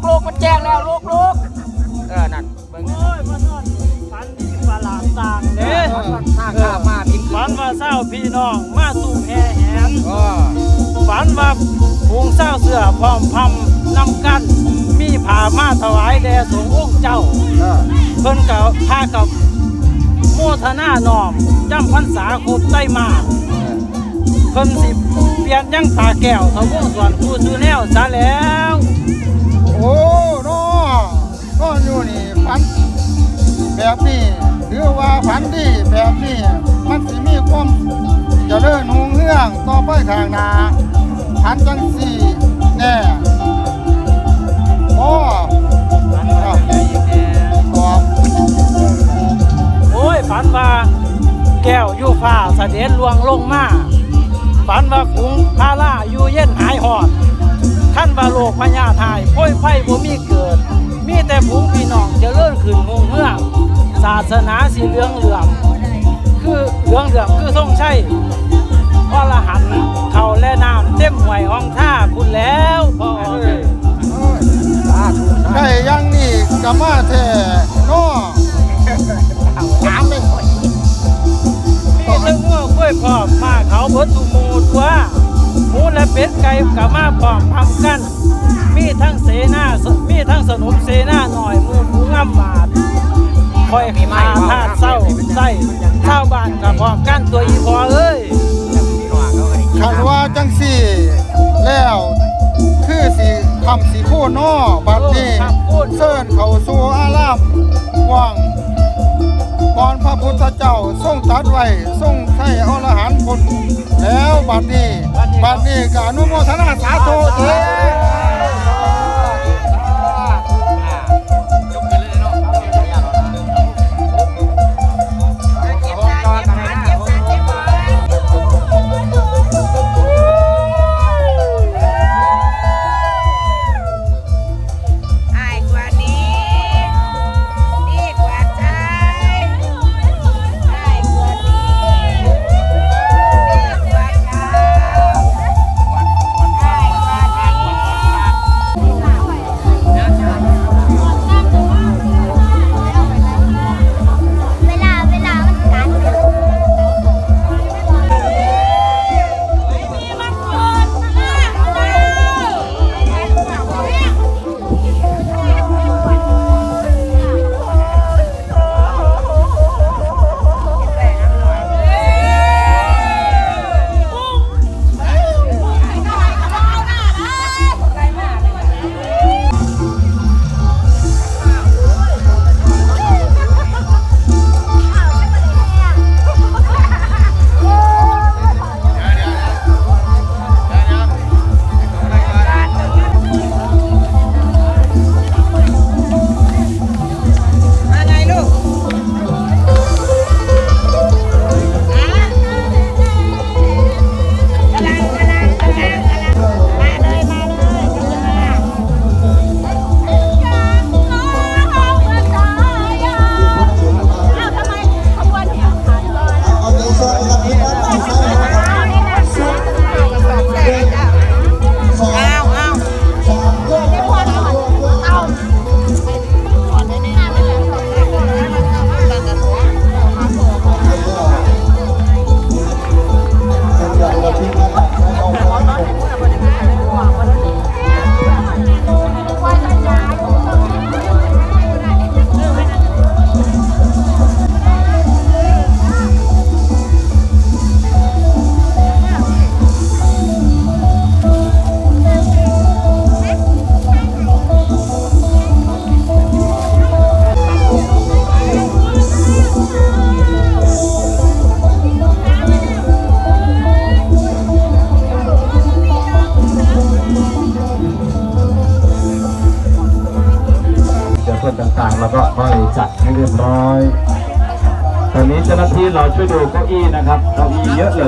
กลูกลูกลูกมันแจ้งแล้วลูกลูกเออนั่นเบิ่งโอ้ยมานอนฝันที่ปลาหลามต่างเด้ข้าข้ามาพิมพ์ฝันว่าเศร้าพี่น้องมาตู้แห่แหนก็ฝันว่าผูงเศร้าเสือพร้อมพำนำกัน มีผ่ามาถวายแด่สงฆ์องค์เจ้า เออเพิ่นกับพากับโมทนาน้อมจำพรรษาครบได้มาเพิ่นสิเปลี่ยนยังตาแก้วทวงส่วนผู้ซื้อแนวซะแล้ว โอ้น้อนอนอยู่นี่ฝัน แบบนี้หรือว่าฝันดีแบบนี้มันสิมีความจะเลื่อนหงเฮืองต่อไปข้างหน้าฝันจังสี่แน่โอ้ครับตอบโอ้ยฝันว่าแก้วอยู่ฟ้าเสด็จลวงลงมาฝันว่าขุงพาล่าอยู่เย็นหายหอด ขั้นว่าโลกพญาทายพ้ยไฟบ่มีเกิด มีแต่ผงพี่น้องเจะเลื่อนขึ้นหงเฮืองศาสนาสีเหลืองเหลื่อมคือเหลืองเหลื่อมคือทรงชัยอรหันต์เขาและน้ำเต็มห่วยห้องท่าคุณแล้วพ่อเอ้ยเอ้ยสาธุสาได้อยังนี่ก็มาแท้น้อถามเลยมีเรื่องง้อกล้วยพร้อมมาเขาเบิดทุกหมูตัวห มูและเป็ดไก่กับมาพร้อมทำกัน มีทั้งเสนามีทั้งสนุมเสนาหน่อยหมูผูงามบาดคอยมาพาดเศร้าใส่เศร้าบ้านกับพร้อมกันตัวอีพอเอ้ยพี่น้องเขาก็ได้กินคันว่าจังสี่แล้วคือสิทำสีคู่นอบัดนี้เชิญเข้าสู่อารามว่าง ก่อนพระพุทธเจ้าทรงตัดไว้ทรงใช้อรหันต์คนแล้วบัดนี้บัดนี้ก็อนุโมทนาสาธุเด้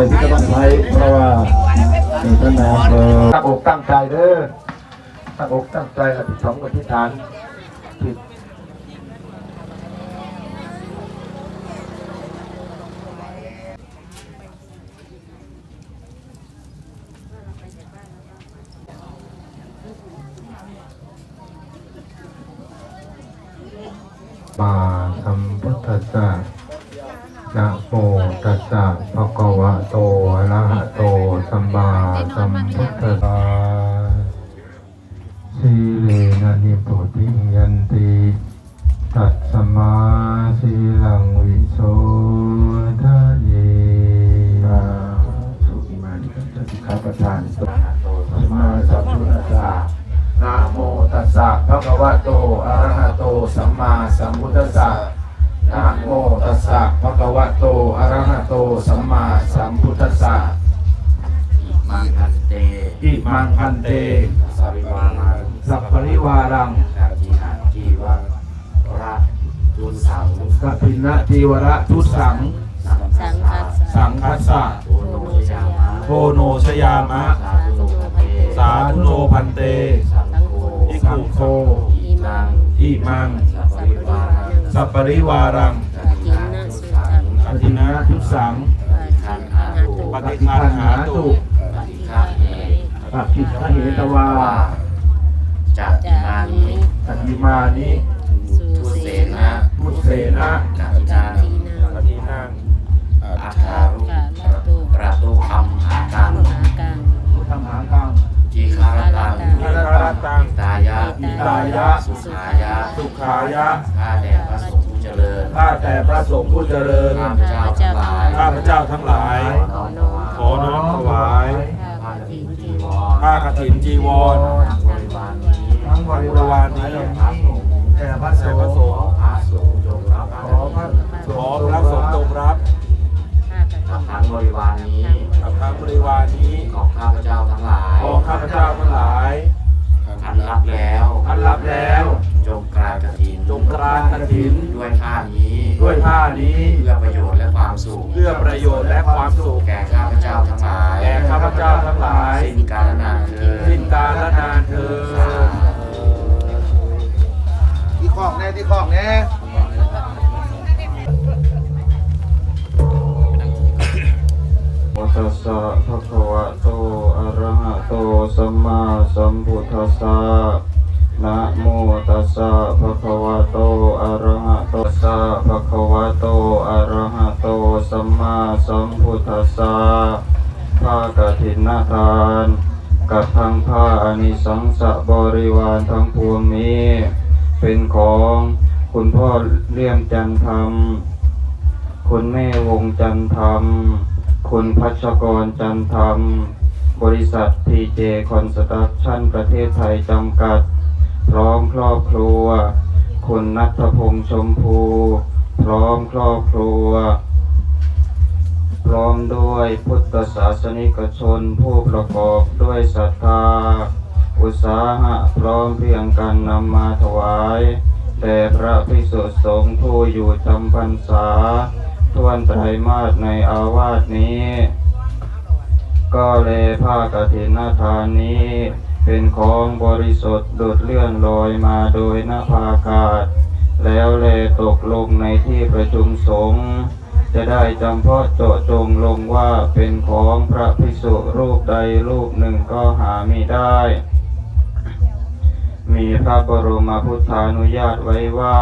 เลยที่จะต้องใช้เพราะว่ามีท่านนายอำเภอตั้งอกตั้งใจเด้อตั้งอกตั้งใจอธิษฐานอธิษฐานที่มาสัมพุทธัสสะนะโมตัสสะภะคะ วะโตอะระหะโตสัมมาสัมพุทธัสสะสีเลนะนิโพธิยันติตัสสมาสีลังวิโสทะเยสุอิมานิกัจจติขาประธานตุโตสัมมาสัมพุทธัสสะนะโมตัสสะภะคะวะโตอะระหะโตสัมมาสัมพุทธัสสะ โมตัสสะภะคะวะโตอะระหะโตสัมมาสัมพุทธัสสะมังคันเตอิมังพันเตสาริวานังสัพพริวารังกาจีหังจีวังระทุนสังกัพินะจีวระทุสัง สังฆัสสะสังคัสสะโอโนชยามะโทโนชยามะ สาธุโนพันเตสาธุโนพันเตสังโฆอิคุโคอิมังอิมังสัพพริวานัง ทินะสุสังอธินะทุสังคันหาตุปฏิคันหาตุปฏิฆาเหปฏิฆเหตวาว่าจัตมานิสัติมานิทุเสนะพุทเสนะกาทินังปฏินังอาคารุกระตุคัมหากังพุทธมหากังจีคารตังอินทรตังตายะอิตายะ สุขายะสุขายะ สงฆ์ผู้เจริญ ข้าพเจ้าทั้งหลายข้าพเจ้าทั้งหลาย ขอน้อมถวายขอน้อมถวายผ้ากฐินจีวรผ้ากฐินจีวรทั้งบริวารนี้ทั้งบริวารนี้แด่พระสงฆ์ เธอญที่คอกแน่ที่คอกแน่ตัสสะภะคะวะโต อะระหะโต สัมมาสัมพุทธัสสะ นะโมตัสสะภะคะวะโต อะระหะโตตัสะภะคะวะโต อะระหะโต สัมมาสัมพุทธัสสะผ้ากฐินนาทาน กับทั้งผ้าอานิสังสะบริวารทั้งปวงนี้ เป็นของคุณพ่อเลี่ยมจันทรมคุณแม่วงจันทรมคุณพัชกรจันทรมบริษัททีเจคอนสตรักชั่นประเทศไทยจำกัด พร้อมครอบครัว คุณนัทพงษ์ชมพู พร้อมครอบครัว พร้อมด้วยพุทธศาสนิกชนผู้ประกอบด้วยศรัทธา อุตสาหะพร้อมเพรียงกันนำมาถวายแด่พระภิกษุสงฆ์ผู้อยู่จำพรรษา ทวนไตรมาสในอาวาสนี้ ก็เลยผ้ากฐินนาทานนี้ เป็นของบริสุทธิ์ดุดเลื่อนลอยมาโดยนภาอากาศ แล้วแลตกลงในที่ประชุมสงฆ์ จะได้จำเพาะเจาะจงลงว่าเป็นของพระภิกษุรูปใดรูปหนึ่งก็หาไม่ได้ มีพระบรมพุทธานุญาตไว้ว่า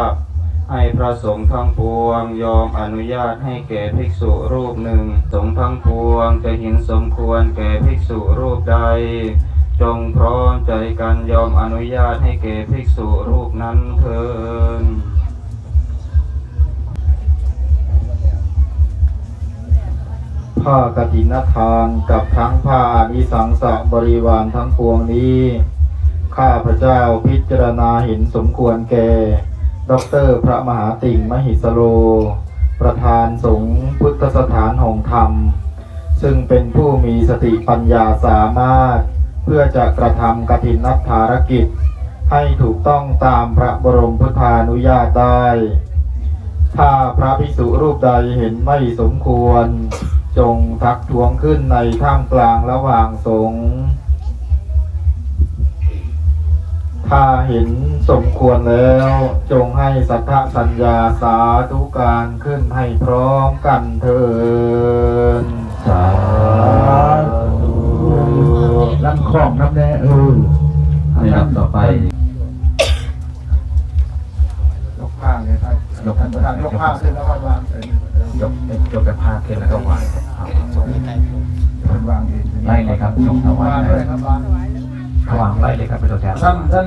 ให้พระสงฆ์ทั้งปวงยอมอนุญาตให้แก่ภิกษุรูปหนึ่ง สงฆ์ทั้งปวงจะเห็นสมควรแก่ภิกษุรูปใด จงพร้อมใจกันยอมอนุญาตให้แก่ภิกษุรูปนั้นเถิด ผ้ากฐินทานกับทั้งผ้านิสังสะบริวารทั้งปวงนี้ ข้าพระเจ้าพิจารณาเห็นสมควรแก่ ดรพระมหาติ่งมหิสโล ประธานสงฆ์พุทธสถานหงธรรม ซึ่งเป็นผู้มีสติปัญญาสามารถ เพื่อจะกระทำกฐินนัภารกิจ ให้ถูกต้องตามพระบรมพุทธานุญาตได้ถ้าพระภิกษุรูปใดเห็นไม่สมควร จงทักท้วงขึ้นในท่ามกลางระหว่างสงฆ์ถ้าเห็นสมควรแล้ว จงให้สัทธสัญญาสาธุการขึ้นให้พร้อมกันเถิดสาธุลำคล้องน้ำแน่เออในลำต่อไปยกผ้าเลยครับยกท่านประธานยกผ้าขึ้นแล้วก็วางเป็นยกยกกระพาขึ้นแล้วก็วาง ครับเป็นวางเองไล่เลยครับยกถวายวางเลยครับวางถวางไล่เลยครับเป็นตัวแทนท่านท่าน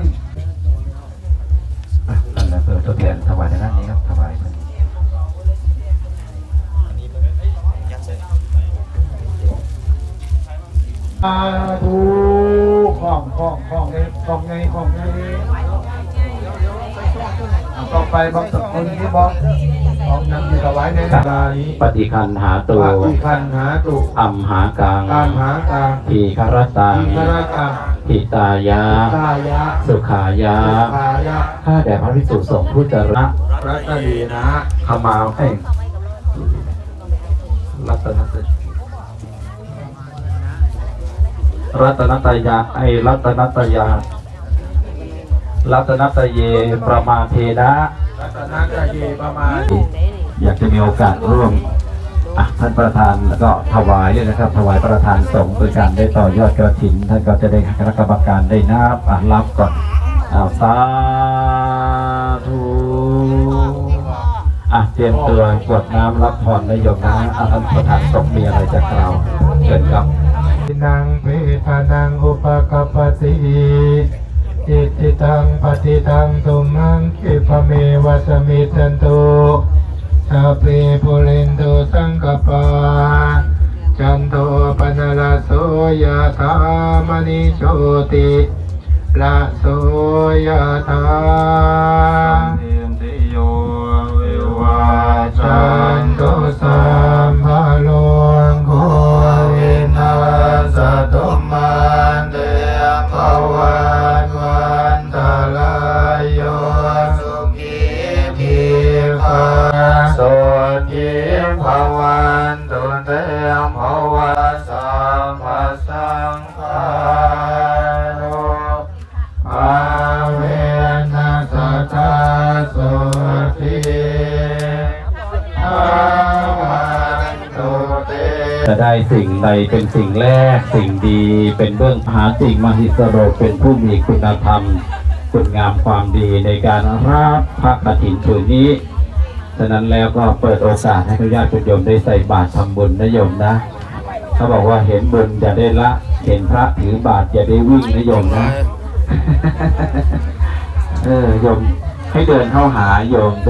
นั่นแหละเป็นตัวแทนถวายในด้านนี้ครับถวายมาธุข้องของของไงของไงของไงอะต่อไปบอกคนนี้บอก บอกนำอยู่ถวายในนาลานี้ปฏิคันหาตูปาฏิคันหาตุอัมหากังตามหากาทีคารตังอินทรกาทิตายะตายะ สุขายะพายะข้าแต่พระภิกษุสงฆ์ผู้เจริญรัตนีนะขมาให้รัตนตยรัตนตยาไอรัตนตยา รัตนตเยประมาเทนะ รัตนาจะเยประมาณอยากจะมีโอกาสร่วมอะท่านประธานแล้วก็ถวายด้วยนะครับ ถวายประธานสงฆ์โดยการได้ต่อยอดกระถินท่านก็จะได้คณะกรรมการได้นับอะรับก่อนอ้าวสาธุอะเตรียมตัวกรวดน้ำรับพรนายมนะอะท่านประธานสงฆ์มีอะไรจะกล่าวเชิญครับนางเพทานังอุปกปปติ อิติตังปฏิตังตุมังคิปเมวัสมิจันตุสัพเพปุเรนตุสังกปาจันโทปนรสโสยธามณิโชติละโสยธาเนติโยวิวาจันตุสัมภะโลงโควินาสตุม จะได้สิ่งใดเป็นสิ่งแรก สิ่งดีเป็นเบื้องหาสิ่งมหิสโรเป็นผู้มีคุณธรรม คุณงามความดีในการรับพระกฐินถุนนี้ ฉะนั้นแล้วก็เปิดโอกาสให้ทุกญาติโยมได้ใส่บาตรทำบุญนะโยมนะเขาบอกว่าเห็นบุญอย่าได้ละ เห็นพระถือบาตรอย่าได้วิ่งนะโยมนะเออโยมให้เดินเข้าหาโยมเป็น